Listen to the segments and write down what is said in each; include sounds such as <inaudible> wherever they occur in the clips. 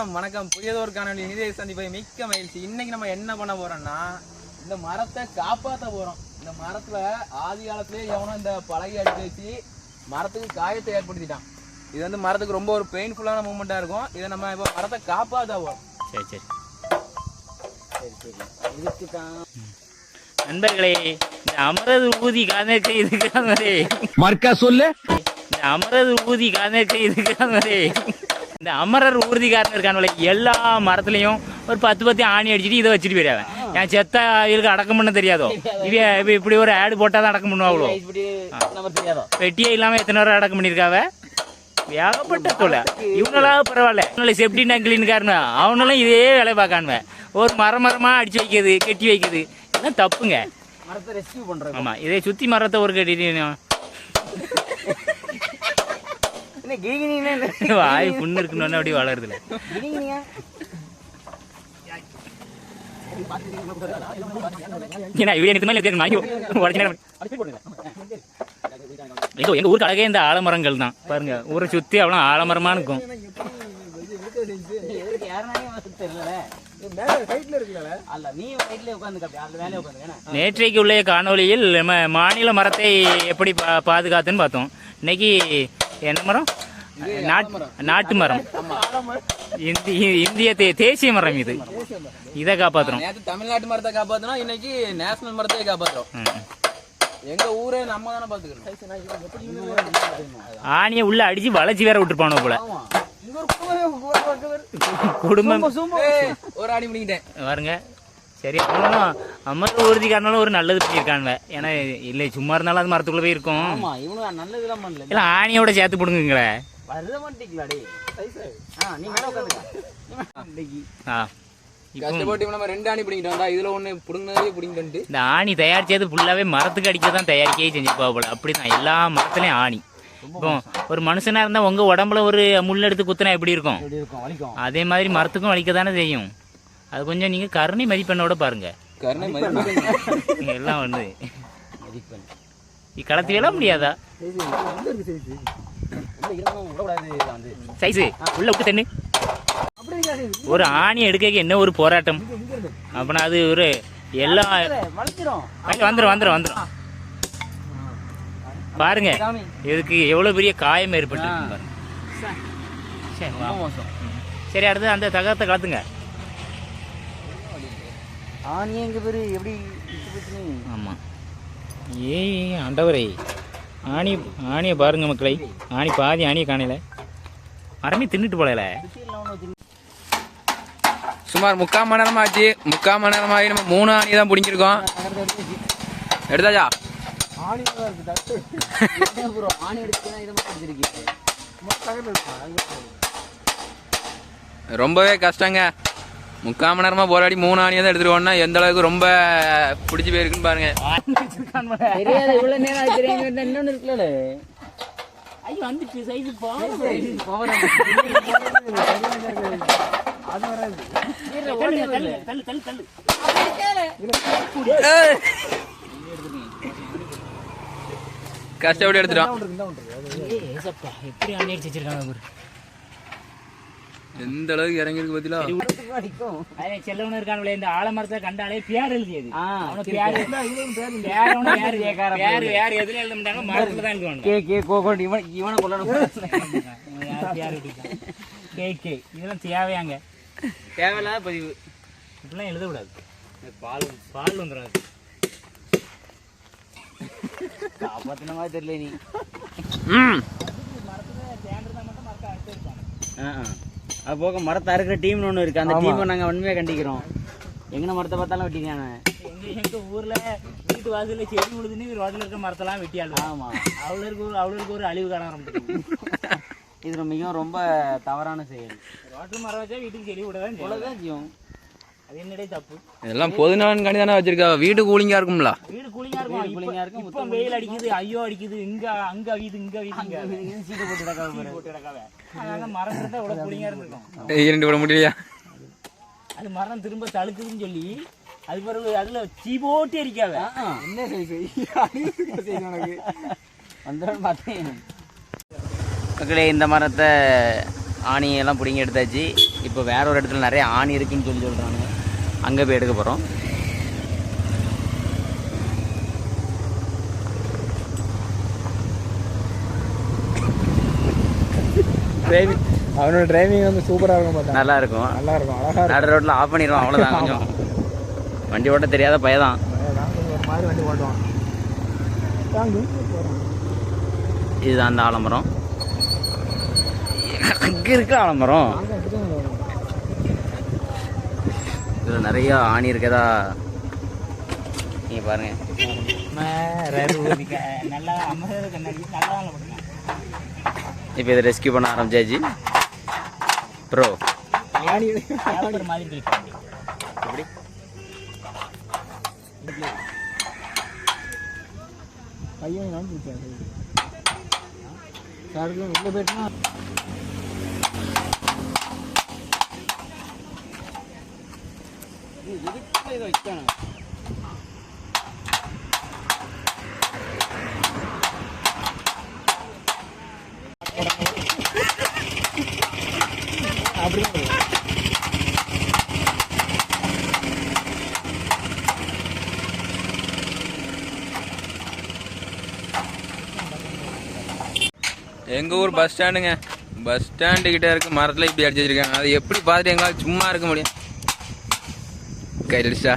வணக்கம், புதியதொரு காணொலி நிதியை சந்திப்பை மிக்க மகிழ்ச்சி. இன்னைக்கு நம்ம என்ன பண்ண போறோம்னா இந்த மரத்தை காப்பாத்த போறோம். இந்த மரத்துல ஆதி காலத்திலே எவனோ இந்த பலகை அடிச்சு வச்சு மரத்துக்கு காயத்தை ஏற்படுத்திட்டான். இது வந்து மரத்துக்கு ரொம்ப ஒரு பெயின்ஃபுல்லான மூமெண்டா இருக்கும். இதை நம்ம இப்போ மரத்தை காப்பாத்த போறோம். சரி சரி. இதுக்கு தான் நண்பர்களே இந்த அமரது ஊதி காதற்கு இதுக்காகவே மர்க்கா சொல்லு. இந்த அமரது ஊதி காதற்கு இதுக்காகவே இந்த அமரர் ஊர்திக்காரன் இருக்கானுல எல்லா மரத்துலயும் ஒரு பத்து பத்து ஆணி அடிச்சுட்டு இதை வச்சுட்டு போயிடாவன் என் செத்த இதுக்கு அடக்கம் பண்ண தெரியாதோ. இவ இப்படி ஒரு ஆடு போட்டாதான் அடக்கம் பண்ணுவாங்களோ வெட்டியே இல்லாம எத்தனை நேரம் அடக்கம் பண்ணிருக்காவ ஏகப்பட்ட தொலை. இவங்களாவது பரவாயில்ல. இவங்களை செப்டி நங்கிலின்னுக்காரனு. அவனும் இதே வேலை பார்க்கானுவன் ஒரு மரம் மரமா அடிச்சு வைக்கிறது கட்டி வைக்கிறது. இதெல்லாம் தப்புங்க. மரத்தை ரெஸ்கியூ பண்றோம் ஆமா இதை சுத்தி மரத்தை ஒரு கட்டிட்டு என்ன வாய் புண்ணு இருக்கணும்னு அப்படி வளருதுல. ஏன்னா இவன் எனக்கு மேலே நேரம் ஐயோ எங்க ஊருக்கு அழகே இந்த ஆலமரங்கள் தான். பாருங்க ஊரை சுத்தி அவ்வளோ ஆலமரமா இருக்கும். நேற்றைக்கு உள்ள காணொளியில் நம்ம மாநில மரத்தை எப்படி பாதுகாத்துன்னு பார்த்தோம். இன்னைக்கு என்ன மரம்? நாட்டு நாட்டு மரம். இந்திய இந்திய தே- தேசிய மரம் இது. இதை காப்பாத்துறோம். தமிழ்நாட்டு மரத்தை காப்பாத்தணும் இன்னைக்கு நேஷனல் மரத்தை காப்பாத்துறோம். எங்க ஊரே நம்ம தானே பாத்துக்கிறோம் ஆணியை உள்ள அடிச்சு வளைச்சு வேற விட்டுருப்பானோ போல. இங்க ஒரு குடும்பமே ஒரு அடி முடிக்கிட்டேன் பாருங்க. சரி அவனும் அமர் ஊர்திக்காரனாலும் ஒரு நல்லது பண்ணியிருக்கானுவ ஏன்னா இல்லை சும்மா இருந்தாலும் அது மரத்துக்குள்ள போய் இருக்கும். ஆமா இவனு நல்லதுலாம் பண்ணல. இல்லை ஆணியோட சேர்த்து போடுங்களே வருத ஆ ஆ கஷ்டப்பட்டு நம்ம ரெண்டு அணி பிடிங்கிட்டு வந்தா இதுல ஒண்ணு புடுங்கினதே பிடிங்கிட்டு இந்த ஆணி தயாரிச்சது ஃபுல்லாவே மரத்துக்கு அடிக்க தான் தயாரிக்கவே செஞ்சிருப்பா போல. அப்படிதான் எல்லா மரத்துலயும் ஆணி. இப்போ ஒரு மனுஷனா இருந்தா உங்க உடம்புல ஒரு முள் எடுத்து குத்துனா எப்படி இருக்கும்? எப்படி இருக்கும்? வலிக்கும். அதே மாதிரி மரத்துக்கும் வலிக்க தானே செய்யும். அது கொஞ்சம் நீங்க கருணை மதிப்பெண்ணோட பாருங்க. கருணை மதிப்பு நீங்க <laughs> எல்லாம் வந்து. மதிப்பெண். களத்து வேலை முடியாதா? சைஸு உள்ள விட்டு தண்ணு ஒரு ஆணி எடுக்க என்ன ஒரு போராட்டம்? அப்படின்னா அது ஒரு எல்லா வலிக்கிறோம் வந்துடும் வந்துடும் வந்துடும் பாருங்க இதுக்கு எவ்வளவு பெரிய காயம் ஏற்பட்டு சரி அடுத்து அந்த தகரத்தை கலத்துங்க. ஆ நீ எங்க பேரு? எப்படி இட்டு போச்சு நீ? ஆமா. ஏய் ஆண்டவரே. ஆணி ஆணியை பாருங்க மக்களை. ஆணி பாதி ஆணியை காணல. மரமே தின்னுட்டு போகல. சுமார் முக்கால் மணி நேரம் ஆச்சு. முக்கால் மணி நேரம் ஆகி நம்ம மூணு ஆணி தான் பிடிங்கிருக்கோம். எடுத்தாச்சா? ரொம்பவே கஷ்டங்க. முக்கால் மணி நேரமா போராடி மூணு ஆணியை தான் எடுத்துருவோம்னா எந்த அளவுக்கு ரொம்ப பிடிச்சி போயிருக்குன்னு பாருங்க. கஷ்டப்பட்டு எடுத்துட்டோம் எப்படி ஆணி அடிச்சு வச்சிருக்காங்க பாரு எந்த அளவுக்கு இறங்கிருக்கு பத்திலா செல்லவனு இருக்காங்களே இந்த ஆலமரத்தை கண்டாலே பேர் எழுதியது. பேரு வேற எதுல எழுத மாட்டாங்க மரத்துல தான் எழுதுவாங்க கே கே கோகோட் இவன் இவனை கொல்லணும். கே கே. இதெல்லாம் தேவையாங்க. தேவையில்லாத பதிவு. இப்படிலாம் எழுதக்கூடாது. பால் பால் வந்துடும் அது காப்பாத்தின மாதிரி தெரியல நீ ம். ஆ, ஆ. அது போக மரத்தை அறுக்கிற டீம்னு ஒன்று இருக்கு. அந்த டீமை நாங்கள் உண்மையாக கண்டிக்கிறோம். எங்கன மரத்தை பார்த்தாலும் வெட்டிக்கான எங்க எங்க ஊர்ல வீட்டு வாசல்ல செடி விழுதுன்னு ரோட்ல இருக்க மரத்தெல்லாம் வெட்டி ஆளுவாங்க ஆமா. அவளுக்கு ஒரு அவளுக்கு ஒரு அழிவு காண ஆரம்பிச்சு இது மிகவும் ரொம்ப தவறான செயல். ரோட்டு மரம் வச்சா வீட்டுக்கு செடி விட தான் செய்யும். ஜீவம் அது என்னடே தப்பு? இதெல்லாம் பொது நான்காண்டி தானே வச்சிருக்கா. வீடு கூலிங்கா இருக்கும்ல. வீடு கூலிங்கா இருக்கும்? ஆ இருக்கும், இப்போ வெயில் அடிக்குது ஐயோ அடிக்குது இங்க அங்க வீது இங்க வீது இங்க சீட்டை போட்டு கிடக்காம பாரு. போட்டு கிடக்காவ அதனால மரம் இருந்தா இவ்வளவு கூலிங்கா இருந்திருக்கும். இரண்டு விட முடியலையா? அது மரம் திரும்ப தழுக்குதுன்னு சொல்லி அது பிறகு அதுல சீ போட்டு ஆ. என்ன செய் செய் உனக்கு? பார்த்தேன். மக்களே இந்த மரத்தை ஆணி எல்லாம் பிடிங்கி எடுத்தாச்சு. இப்போ வேற ஒரு இடத்துல நிறைய ஆணி இருக்குன்னு சொல்லி சொல்கிறாங்க அங்கே போய் எடுக்க போகிறோம் டிரைவிங் அவனோட டிரைவிங் வந்து சூப்பராக இருக்கும் பார்த்தா. நல்லா இருக்கும் நல்லா இருக்கும். அழகா நடு ரோட்டில் ஆஃப் பண்ணிடுவோம் அவ்வளோதான் கொஞ்சம். வண்டி ஓட்ட தெரியாத பையதான் மாதிரி வண்டி ஓட்டுவான் இதுதான் அந்த ஆலமரம். அங்கே இருக்க ஆலமரம் நாங்கள் அப்படி தான் வருவோம் இதில் நிறைய ஆணி இருக்கதா நீங்க பாருங்க. இப்போ இதை ரெஸ்கியூ பண்ண ஆரம்பிச்சாச்சு. ப்ரோ ஆணி பையன் நான் பிடிச்சேன் சாருக்கு எங்க ஊர் பஸ் ஸ்டாண்டுங்க பஸ் ஸ்டாண்டு கிட்ட இருக்க. மரத்துல இப்படி அடிச்சு அது எப்படி பார்த்துட்டு எங்களால் சும்மா இருக்க முடியும்? கையிலடிச்சா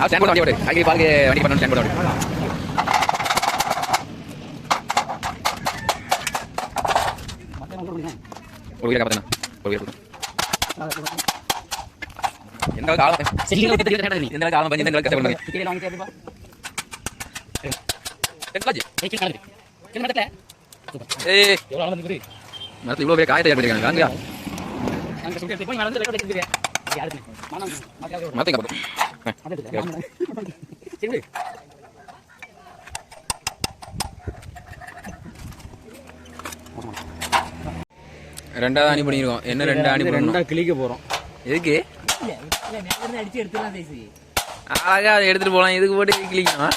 ஸ்டாண்ட் போட வண்டி ஓடு அங்கே பாருங்க வண்டி பண்ணணும் ஸ்டாண்ட் போட வண்டி. ஒரு வீரை காப்பாத்தணும் ஒரு வீரை எந்த அளவுக்கு ஆழம் எந்த அளவுக்கு ஆழம் பண்ணி மரத்துல இவ்வளோ பெரிய காயத்தை ஏற்படுத்திருக்காங்க காந்தியா மரத்தை ரெண்டாவது அணி பண்ணிருக்கோம் என்ன ரெண்டு அணி ரெண்டா கிளிக்க போகிறோம் எதுக்கு அடிச்சு எடுத்துலாம் பேசி அழகா அதை எடுத்துட்டு போலாம். இதுக்கு போட்டு கிளிக்கணும்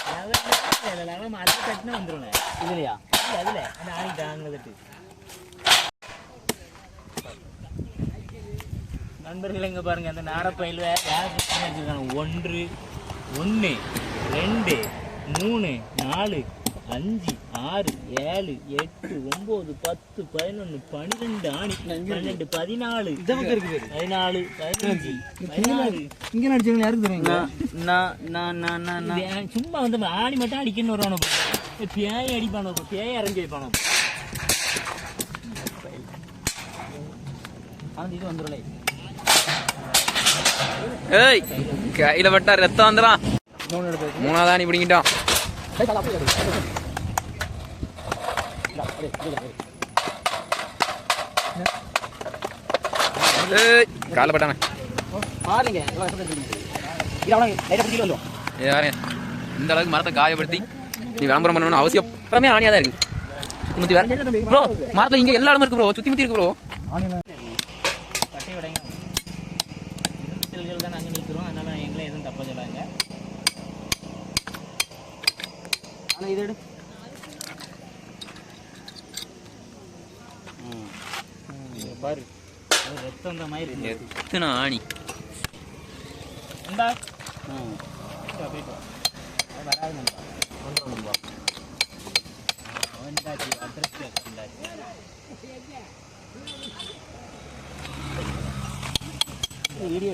இதுலையா அதுல அந்த ஆணி தாங்கிறது நண்பர்கள் எங்க பாருங்க அந்த நாரப்பயில வச்சிருக்காங்க ஒன்று ஒன்று ரெண்டு மூணு நாலு அஞ்சு ஆறு ஏழு எட்டு ஒன்பது பத்து பதினொன்று பன்னிரெண்டு ஆணி பன்னெண்டு பதினாலு பதினாலு பதினஞ்சு பதினாறு. இங்கே நடிச்சவங்க யாருக்கு தெரியுங்க நான் நான் நான் நான் நான் சும்மா வந்து ஆணி மட்டும் அடிக்கணும் வருவானோ பேய் அடிப்பானோ பேய் இறங்கி வைப்பானோ அவன் இது வந்துடலை ஏய் கையில பட்டா ரத்தம் வந்துடும் மூணாவது அணி பிடிங்கிட்டான் ஏய் கால பட்டானே இந்த அளவுக்கு மரத்தை காயப்படுத்தி நீ விளம்பரம் பண்ணணும்னு அவசியம். அப்புறமே ஆணியா தான் இருக்கு ப்ரோ மரத்துல இங்க எல்லா இடமும் இருக்கு ப்ரோ சுத்தி முத்தி இருக்கு ப்ரோ பட்டை உடைங்க செல்கள் தான் நாங்கள் நிற்கிறோம் அதனால எங்களை எதுவும் தப்பா சொல்லாங்க ஆனால் இது எடு. பாரு. ரத்தம் அந்த மாதிரி இருக்கு எத்தனை ஆணி? இந்தா. ம். போயிட்டு வராது நண்பா கொண்டு வந்து வந்தாச்சு அட்ரஸ் வந்தாச்சு வீடியோ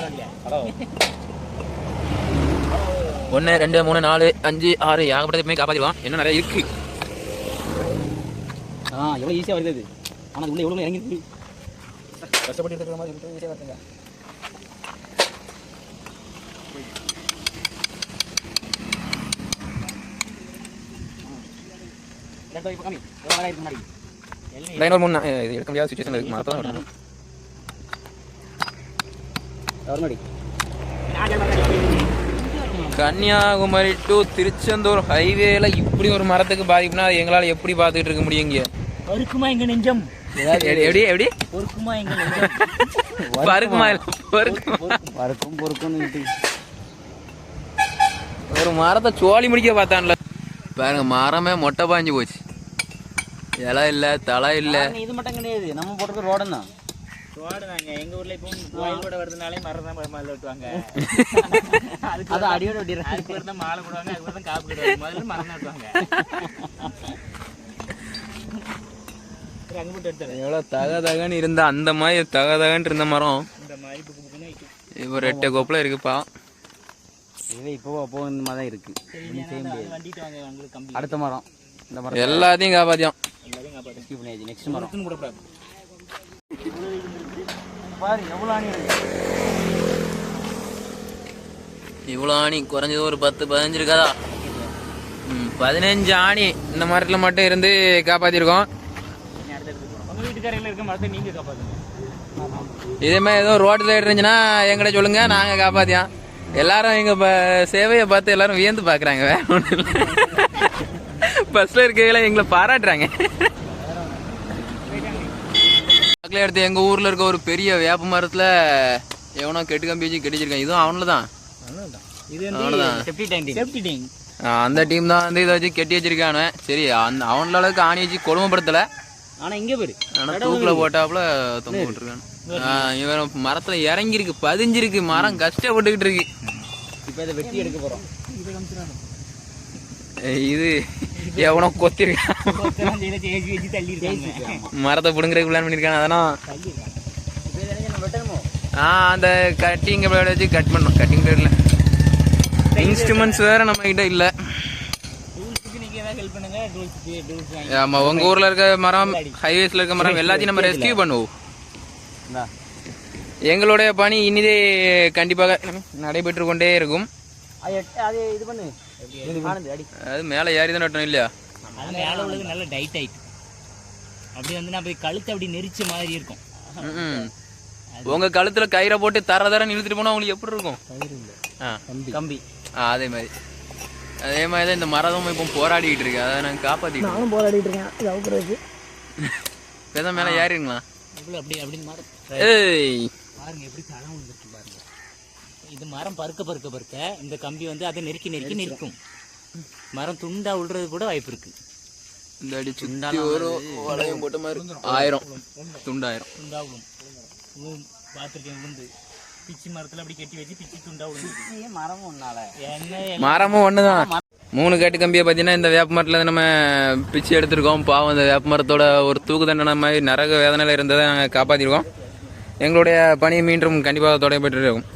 வரலையா ஹலோ ஒன்று ரெண்டு மூணு நாலு அஞ்சு ஆறு ஏகப்பட்டதுமே காப்பாற்றிடுவான் இன்னும் நிறைய இருக்கு. ஆ எவ்வளோ ஈஸியாக வருது ஆனால் உள்ள எவ்வளோ இறங்கி கஷ்டப்பட்டு இருக்கிற மாதிரி ஈஸியாக வருதுங்க. இருக்கு முன்னாடி. மூணு நா- இது எடுக்க முடியாத சுச்சுவேஷன் இருக்கு மரத்தான் விடணும் கவர்மெண்ட் கன்னியாகுமரி டு திருச்செந்தூர் ஹைவேல இப்படி ஒரு மரத்துக்கு பாதிப்புனா அது எங்களால் எப்படி பார்த்துக்கிட்டு இருக்க முடியும் இங்கே இருக்குமா எங்க நெஞ்சம் எப்படி எப்படி பொறுக்குமா எங்க பருக்குமா இல்ல, பொறுக்குமா வறுக்கும் பொறுக்கும்னு ஒரு மரத்தை சோழி முடிக்க பார்த்தான்ல பாருங்க மரமே மொட்டை பாஞ்சு போச்சு இலை இல்ல தலை இல்ல. இது மட்டும் கிடையாது. நம்ம போட்டுக்க ரோடம் தான் போடுவாங்க எங்க ஊர்ல இப்போ கோயில் கூட வருதுனாலே மரம் <laughs> தான் மாலை வெட்டுவாங்க. அது அடியோட வெட்டிடுறேன் அதுக்கு பேர் தான் மாலை போடுவாங்க அதுக்கு தான் காப்பு கட்டுவாங்க. முதல்ல மரம் தான் வெட்டுவாங்க. எவ்வளவு தக தகன்னு இருந்த அந்த மாதிரி தக தகன்னு இருந்த மரம். இப்போ ரெட்டை கோப்பில் இருக்குப்பா. இது இப்போ அப்போ இந்த மாதிரி தான் இருக்கு. அடுத்த மரம். இந்த மரம் எல்லாத்தையும் காப்பாத்தியம். எல்லாரையும் காப்பாற்று ஸ்கிப் பண்ணியாச்சு நெக்ஸ்ட் மரம் மரத்துன்னு பாரு எவ்வளோ ஆணி இவ்வளோ ஆணி குறைஞ்சது ஒரு பத்து பதினஞ்சு இருக்காதா பதினஞ்சு ஆணி இந்த மரத்தில் மட்டும் இருந்து காப்பாத்திருக்கோம். நீ அடுத்து எடுத்து போறோம் உங்க வீட்டுக்காரையில இருக்க மரத்தை நீங்க இதே மாதிரி ஏதோ ரோட்டு சைடு இருந்துச்சுன்னா எங்கிட்ட சொல்லுங்க நாங்கள் காப்பாத்தியோம். எல்லாரும் எங்கள் சேவையை பார்த்து எல்லாரும் வியந்து பார்க்குறாங்க வேற ஒன்றும் இல்லை. பஸ்ஸில் இருக்கையில எங்களை பாராட்டுறாங்க. பக்கத்துல எடுத்து எங்கள் ஊரில் இருக்க ஒரு பெரிய வேப்ப மரத்தில் எவனோ கெட்டு கம்பி வச்சு கெட்டிச்சிருக்கான் இதுவும் அவனில் தான் அந்த டீம் தான் வந்து இதை வச்சு கெட்டி வச்சிருக்கானு. சரி அந்த அவன அளவுக்கு ஆணி வச்சு கொடுமைப்படுத்தல. ஆனா இங்க பாரு. ஆனா தூக்குல போட்டாப்புல தொங்க விட்டுருக்கான். இவன் மரத்துல இறங்கிருக்கு பதிஞ்சிருக்கு மரம் கஷ்டப்பட்டுக்கிட்டு இருக்கு. இப்போ இதை வெட்டி எடுக்க போறோம். ஏய், இது எவனோ கொத்திருக்கான் மரத்தை பிடுங்குறதுக்கு பிளான் அதெல்லாம் வெட்டணுமோ ஆ அந்த கட்டிங் பிளேட் வச்சு கட் பண்ணணும். கட்டிங் பிளேட்ல இன்ஸ்ட்ருமெண்ட்ஸ் வேற நம்ம கிட்ட இல்ல. ஆமா உங்க ஊர்ல இருக்க மரம் ஹைவேஸ்ல இருக்க மரம் எல்லாத்தையும் நம்ம ரெஸ்கியூ பண்ணுவோம். எங்களுடைய பணி இனிதே கண்டிப்பாக நடைபெற்று கொண்டே இருக்கும். அது இது பண்ணு. அது மேலே ஏறி தான் நட்டணும் இல்லையா? அது மேல உள்ளது நல்ல டைட் ஆயிட்டு அப்படி வந்து நான் போய் கழுத்து அப்படி நெரிச்ச மாதிரி இருக்கும். உங்க கழுத்துல கயிறை போட்டு தர தர இழுத்துட்டு போனா உங்களுக்கு எப்படி இருக்கும்? கம்பி. அதே மாதிரி. அதே மாதிரி தான் இந்த மரமும் இப்போ போராடிக்கிட்டு இருக்கு. அதை நாங்கள் காப்பாத்திட்டு நானும் போராடிட்டு இருக்கேன். இது அவுக்குறது மேலே ஏறிங்களா? இவ்வளவு அப்படி அப்படின்னு ஏய். பாருங்க எப்படி விழுந்துருக்கு பாருங்க. இது மரம் பருக்க பருக்க பருக்க இந்த கம்பி வந்து அதை நெருக்கி நெருக்கி நெருக்கும் மரம் துண்டா விழுறது கூட வாய்ப்பு இருக்கு. இந்த அடி சுத்தி ஒரு வளையம் போட்ட மாதிரி ஆயிரம். துண்டாயிரம். துண்டா விழும் பார்த்துருக்கேன் விழுந்து பிச்சி மரத்துல அப்படி கட்டி வச்சு பிச்சி துண்டா விழுந்து ஏன் மரம் ஒன்னால என்ன மரமும் ஒண்ணுதான். மூணு கட்டு கம்பியை பார்த்தீங்கன்னா இந்த வேப்ப மரத்துல நம்ம பிச்சு எடுத்திருக்கோம். பாவம் இந்த வேப்ப மரத்தோட ஒரு தூக்கு தண்டனை மாதிரி நரக வேதனையில இருந்ததை நாங்கள் காப்பாற்றிருக்கோம் எங்களுடைய பணி மீண்டும் கண்டிப்பாக தொடரப்பட்டு இருக்கும்